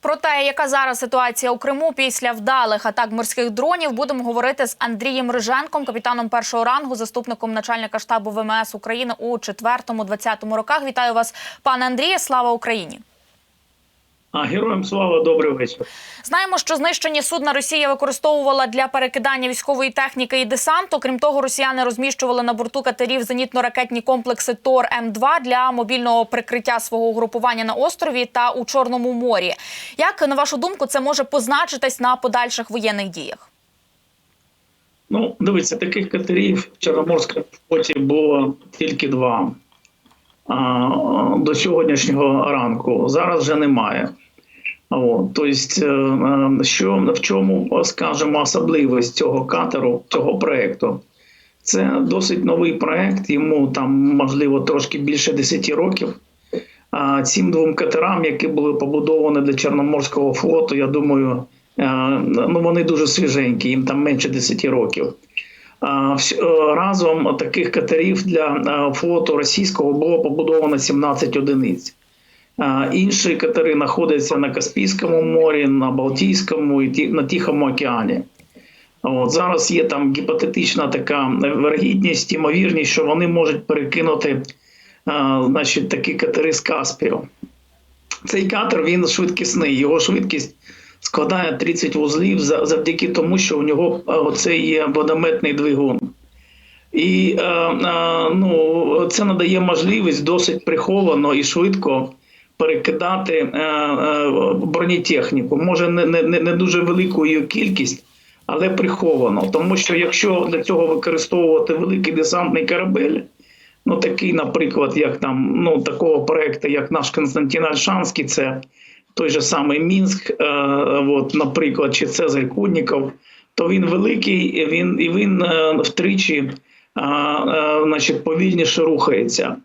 Про те, яка зараз ситуація у Криму після вдалих атак морських дронів, будемо говорити з Андрієм Риженком, капітаном першого рангу, заступником начальника штабу ВМС України у 4-20 роках. Вітаю вас, пане Андріє. Слава Україні! А героям слава, добрий вечір. Знаємо, що знищені судна Росія використовувала для перекидання військової техніки і десанту. Крім того, росіяни розміщували на борту катерів зенітно-ракетні комплекси Тор М2 для мобільного прикриття свого угрупування на острові та у Чорному морі. Як на вашу думку, це може позначитись на подальших воєнних діях? Ну, дивіться, таких катерів в Чорноморському флоті було тільки два до сьогоднішнього ранку. Зараз вже немає. Тобто, е, що в чому скажімо, особливість цього катеру, цього проєкту? Це досить новий проєкт, йому там можливо трошки більше 10 років. А цим двом катерам, які були побудовані для Чорноморського флоту, я думаю, е, ну вони дуже свіженькі, їм там менше 10 років. Е, Разом таких катерів для е, флоту російського було побудовано 17 одиниць. А, Інші катери знаходяться на Каспійському морі, на Балтійському і на Тихому океані. От, зараз є там гіпотетична така вергідність, ймовірність, що вони можуть перекинути а, значить, такі катери з Каспію. Цей катер він швидкісний, його швидкість складає 30 вузлів завдяки тому, що у нього а, є водометний двигун. І е, е, ну, це надає можливість досить приховано і швидко перекидати е, е, бронетехніку. Може, не, не, не дуже велику її кількість, але приховано. Тому що якщо для цього використовувати великий десантний корабель, ну такий, наприклад, як там ну такого проекту, як наш Константин Альшанський, це той же самий Мінськ, е, от, наприклад, чи Цезарь Кудніков, то він великий, він і він е, втричі а, е, значить, повільніше рухається.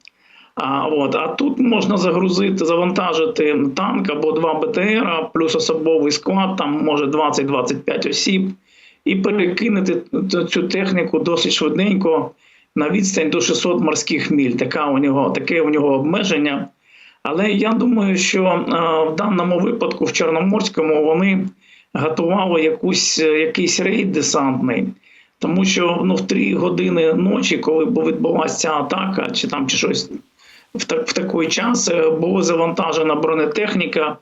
А, от, а тут можна загрузити, завантажити танк або два БТР, плюс особовий склад, там може 20-25 осіб, і перекинути цю техніку досить швиденько на відстань до 600 морських міль. Така у нього, таке у нього обмеження. Але я думаю, що е, в даному випадку в Чорноморському вони готували якусь, е, якийсь рейд десантний. Тому що ну, в 3 години ночі, коли відбулася ця атака, чи там чи щось в, так, в такий час, е, була завантажена бронетехніка,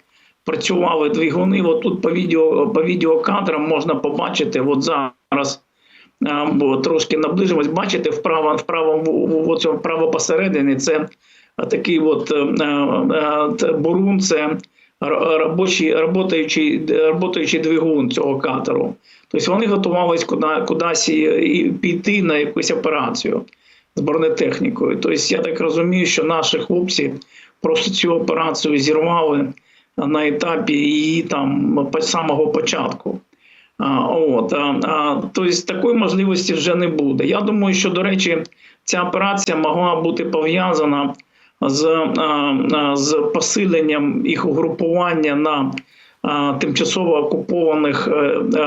працювали двигуни. От тут по відео, по відеокадрам можна побачити, от зараз е, трошки наближимось, бачите, вправо, вправо, цьому вправо посередині це такий от е, бурун, це робочий, работаючий, работаючий двигун цього катеру. Тобто вони готувалися куди, кудись піти на якусь операцію з бронетехнікою. Тобто я так розумію, що наші хлопці просто цю операцію зірвали на етапі її там самого початку. А, от, а, а, тобто такої можливості вже не буде. Я думаю, що, до речі, ця операція могла бути пов'язана з, з посиленням їх угрупування на тимчасово окупованих е, е,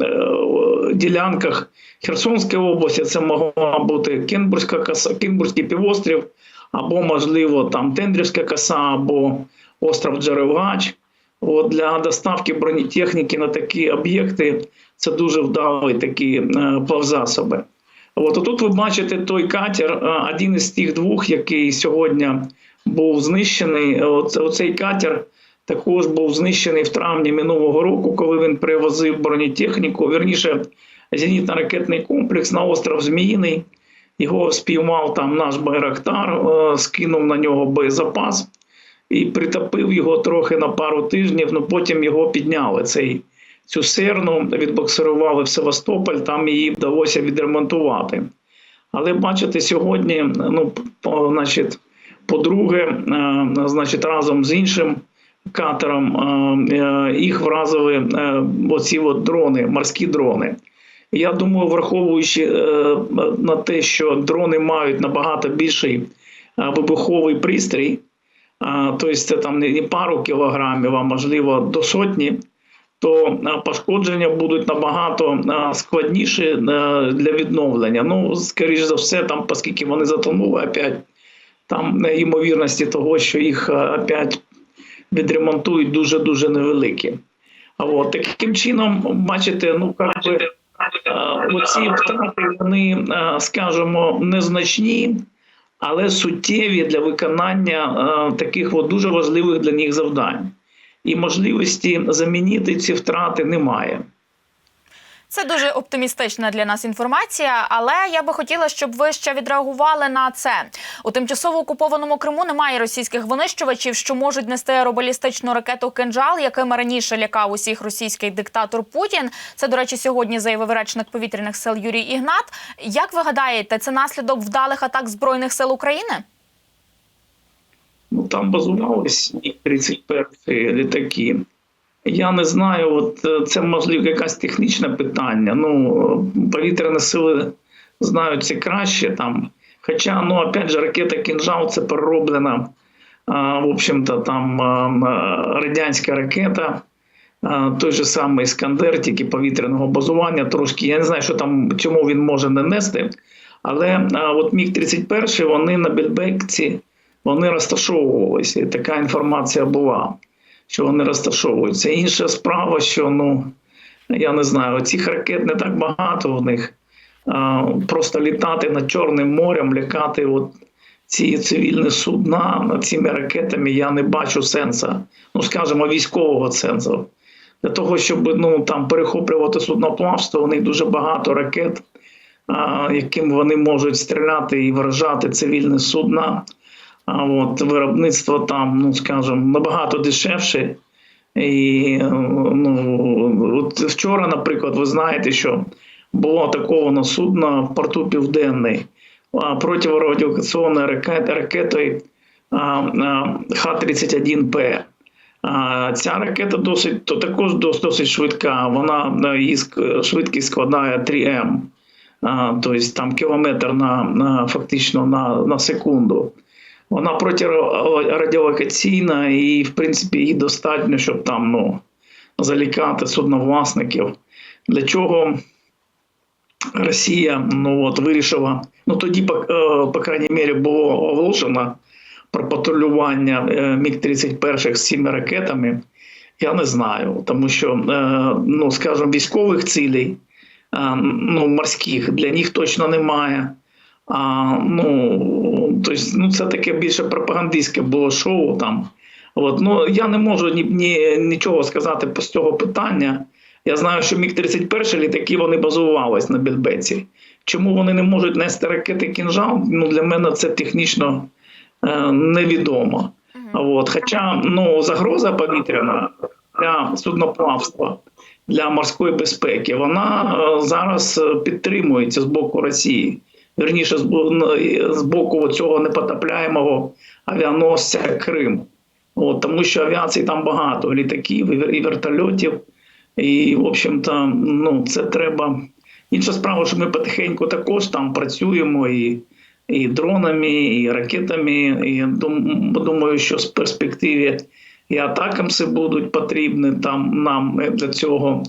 е, ділянках Херсонської області. Це могла бути Кенбурзька коса, Кенбурзький півострів, або, можливо, там Тендрівська коса, або остров Джерелгач. От для доставки бронетехніки на такі об'єкти це дуже вдалий такі плавзасоби. От тут ви бачите той катер, один із тих двох, який сьогодні був знищений. Оцей катер також був знищений в травні минулого року, коли він привозив бронетехніку. Вірніше, зенітно-ракетний комплекс на остров Зміїний. Його спіймав там наш Байрактар, е, скинув на нього боєзапас і притопив його трохи на пару тижнів. Ну потім його підняли. Цей цю серну відбоксирували в Севастополь, там її вдалося відремонтувати. Але бачите, сьогодні, ну, значить, по-друге, е, значить, разом з іншим катером е, е, їх вразили е, оці от дрони, морські дрони. Я думаю, враховуючи на те, що дрони мають набагато більший вибуховий пристрій, тобто це там не пару кілограмів, а можливо до сотні, то пошкодження будуть набагато складніші для відновлення. Ну, скоріш за все, там, оскільки вони затонули опять, там ймовірності того, що їх опять відремонтують дуже дуже невеликі. А от таким чином, бачите, ну как би, оці втрати вони, скажімо, незначні, але суттєві для виконання таких от дуже важливих для них завдань. І можливості замінити ці втрати немає. Це дуже оптимістична для нас інформація, але я би хотіла, щоб ви ще відреагували на це. У тимчасово окупованому Криму немає російських винищувачів, що можуть нести аеробалістичну ракету «Кинджал», якими раніше лякав усіх російський диктатор Путін. Це, до речі, сьогодні заявив речник повітряних сил Юрій Ігнат. Як ви гадаєте, це наслідок вдалих атак збройних сил України? Ну там базувались і 31 літаки. Я не знаю, от е, це можливо якесь технічне питання. Ну, повітряні сили знають це краще там. Хоча, ну, опять же, ракета Кінжал це перероблена, в общем-то, там радянська ракета, той же самий Іскандер, тільки повітряного базування трошки. Я не знаю, що там, чому він може не нести. Але от Міг-31 вони на Бельбекці вони розташовувалися. Така інформація була, що вони розташовуються. Інша справа, що ну я не знаю, цих ракет не так багато в них. Просто літати над Чорним морем, лякати от ці цивільні судна над цими ракетами, я не бачу сенсу. Ну, скажімо, військового сенсу. Для того, щоб ну, там перехоплювати судноплавство, у них дуже багато ракет, а, яким вони можуть стріляти і вражати цивільні судна. От виробництво там, ну скажімо, набагато дешевше. І ну, от вчора, наприклад, ви знаєте, що було атаковано судно в порту Південний ракет, ракетою а, а, Х-31П. А, Ця ракета досить то також досить, швидка. Вона а, її швидкість складає 3М. А, тобто там кілометр на, на фактично на, на секунду. Вона протирадіолокаційна і, в принципі, її достатньо, щоб там ну, залікати судновласників. Для чого Росія ну, от, вирішила, ну тоді, по, е, по крайній мірі, було оголошено про патрулювання е, Міг-31 з цими ракетами. Я не знаю, тому що, е, ну, скажімо, військових цілей, ну, морських для них точно немає. А, ну, тобто, ну, це таке більше пропагандистське було шоу там. От, ну, я не можу ні, ні, нічого сказати з цього питання. Я знаю, що Міг-31 літаки вони базувались на Бельбеці. Чому вони не можуть нести ракети кінжал? Ну, для мене це технічно е, невідомо. От, хоча ну, загроза повітряна для судноплавства, для морської безпеки, вона е, зараз е, підтримується з боку Росії. Верніше, з ну, боку цього непотопляємого авіаносця Крим. От, тому що авіації там багато, літаків і вер- вертольотів. І, в общем-то, ну, це треба. Інша справа, що ми потихеньку також там працюємо і, і дронами, і ракетами. І дум- думаю, що з перспективи і атакамси будуть потрібні там нам для цього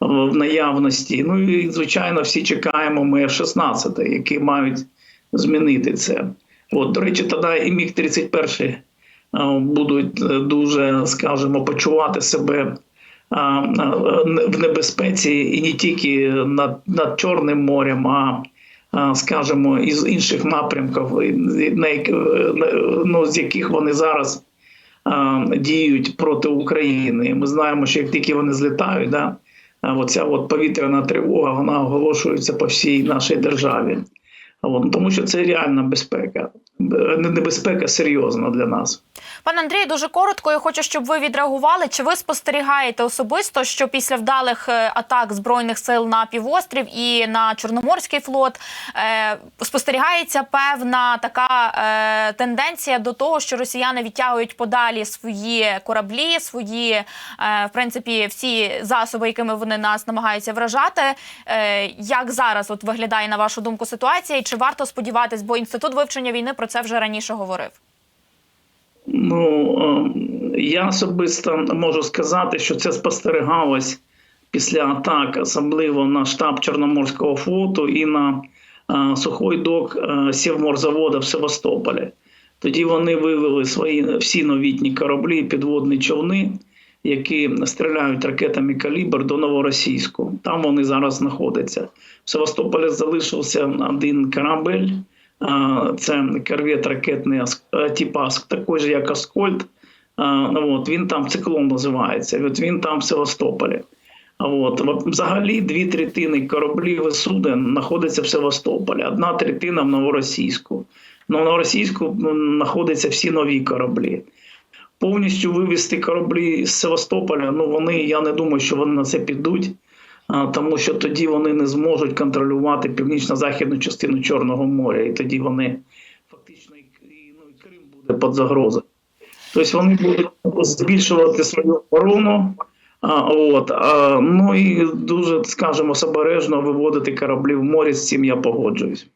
в наявності. Ну і звичайно, всі чекаємо ми F-16, які мають змінити це. От, до речі, тоді і міг 31 е, будуть е, дуже, скажімо, почувати себе а, в небезпеці і не тільки над, над Чорним морем, а, скажімо, із інших напрямків, ну, з яких вони зараз діють проти України. Ми знаємо, що як тільки вони злітають, да, оця от повітряна тривога вона оголошується по всій нашій державі. Тому що це реальна безпека, небезпека серйозна для нас. Пане Андрію, дуже коротко. Я хочу, щоб ви відреагували. Чи ви спостерігаєте особисто, що після вдалих е, атак збройних сил на півострів і на Чорноморський флот е, спостерігається певна така е, тенденція до того, що росіяни відтягують подалі свої кораблі, свої е, в принципі всі засоби, якими вони нас намагаються вражати. Е, як зараз от виглядає на вашу думку ситуація, чи варто сподіватись, бо інститут вивчення війни про це вже раніше говорив? Ну, е, я особисто можу сказати, що це спостерігалось після атак, особливо на штаб Чорноморського флоту і на е, сухой док е, Сівморзавода в Севастополі. Тоді вони вивели свої всі новітні кораблі, підводні човни, які стріляють ракетами калібр до Новоросійську. Там вони зараз знаходяться. В Севастополі залишився один корабель. Це корвет ракетний е, Аск, такий же, як Аскольд. Ну, От, він там циклон називається. От він там в Севастополі. От, взагалі дві третини кораблів і суден знаходяться в Севастополі, одна третина в Новоросійську. Ну, в Новоросійську знаходяться всі нові кораблі. Повністю вивезти кораблі з Севастополя, ну вони, я не думаю, що вони на це підуть, тому що тоді вони не зможуть контролювати північно-західну частину Чорного моря, і тоді вони фактично ну, і Крим буде під загрозою. Тобто вони будуть збільшувати свою оборону. А, от, а, ну і дуже, скажімо, обережно виводити кораблі в море, з цим я погоджуюсь.